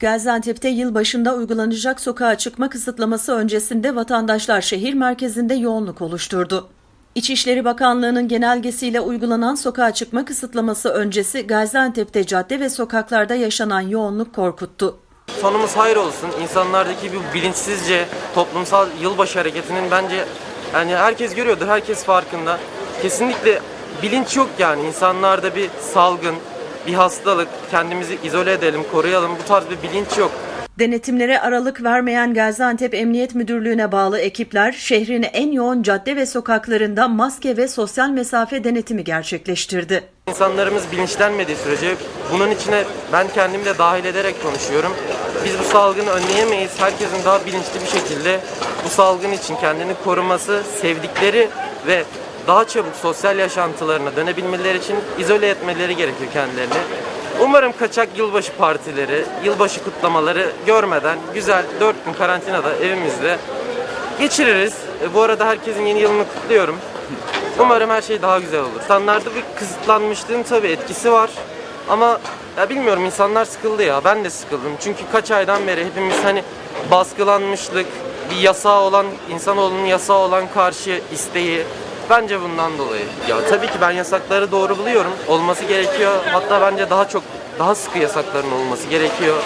Gaziantep'te yılbaşında uygulanacak sokağa çıkma kısıtlaması öncesinde vatandaşlar şehir merkezinde yoğunluk oluşturdu. İçişleri Bakanlığı'nın genelgesiyle uygulanan sokağa çıkma kısıtlaması öncesi Gaziantep'te cadde ve sokaklarda yaşanan yoğunluk korkuttu. Sonumuz hayır olsun. İnsanlardaki bu bilinçsizce toplumsal yılbaşı hareketinin bence yani herkes görüyordur, herkes farkında. Kesinlikle bilinç yok yani. İnsanlarda bir salgın, bir hastalık, kendimizi izole edelim, koruyalım. Bu tarz bir bilinç yok. Denetimlere aralık vermeyen Gaziantep Emniyet Müdürlüğü'ne bağlı ekipler şehrin en yoğun cadde ve sokaklarında maske ve sosyal mesafe denetimi gerçekleştirdi. İnsanlarımız bilinçlenmediği sürece bunun içine ben kendimi de dahil ederek konuşuyorum. Biz bu salgını önleyemeyiz. Herkesin daha bilinçli bir şekilde bu salgın için kendini koruması, sevdikleri ve daha çabuk sosyal yaşantılarına dönebilmeleri için izole etmeleri gerekiyor kendilerini. Umarım kaçak yılbaşı partileri, yılbaşı kutlamaları görmeden güzel 4 gün karantinada evimizde geçiririz. E, Bu arada herkesin yeni yılını kutluyorum. Umarım her şey daha güzel olur. İnsanlarda bir kısıtlanmışlığın tabii etkisi var. Ama ya bilmiyorum insanlar sıkıldı ya. Ben de sıkıldım. Çünkü kaç aydan beri hepimiz hani baskılanmışlık, bir yasağı olan, insanoğlunun yasağı olan karşı isteği. Bence bundan dolayı. Ya tabii ki ben yasakları doğru buluyorum. Olması gerekiyor. Hatta bence daha çok daha sıkı yasakların olması gerekiyor.